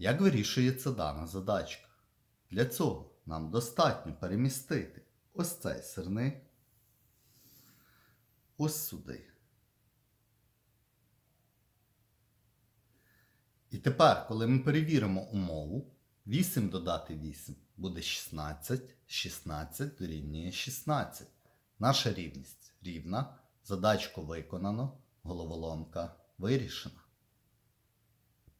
Як вирішується дана задачка? Для цього нам достатньо перемістити ось цей сирник ось сюди. І тепер, коли ми перевіримо умову, 8 додати 8 буде 16, 16 дорівнює 16. Наша рівність рівна, задачку виконано, головоломка вирішена.